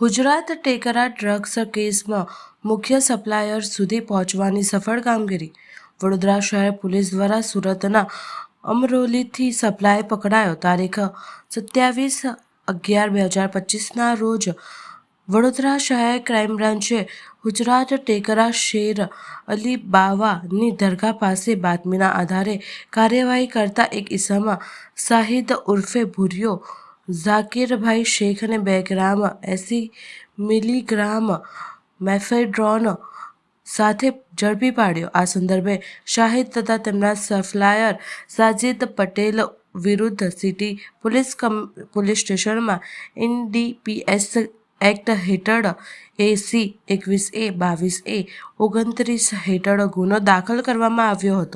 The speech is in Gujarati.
ગુજરાત ટેકરા ડ્રગ્સ કેસમાં મુખ્ય સપ્લાયર સુધી પહોંચવાની સફળ કામગીરી. વડોદરા શહેર પોલીસ દ્વારા સુરતના અમરોલીથી સપ્લાય પકડાયો. તારીખ સત્યાવીસ અગિયાર બે હજાર પચીસના રોજ વડોદરા શહેર ક્રાઇમ બ્રાન્ચે ગુજરાત ટેકરા શેર અલી બાવાની દરગાહ પાસે બાતમીના આધારે કાર્યવાહી કરતા એક ઇસમા શાહિદ ઉર્ફે ભૂરિયો ઝાકીરભાઈ શેખને બે ગ્રામ એંસી મિલીગ્રામ મેફેડ્રોન સાથે ઝડપી પાડ્યો આ સંદર્ભે શાહિદ તથા તેમના સપ્લાયર સાજિદ પટેલ વિરુદ્ધ સિટી પોલીસ કમ, પોલીસ સ્ટેશનમાં એનડીપીએસ એક્ટ હેઠળ એસી એકવીસ એ બાવીસ એ ઓગણત્રીસ હેઠળ ગુનો દાખલ કરવામાં આવ્યો હતો.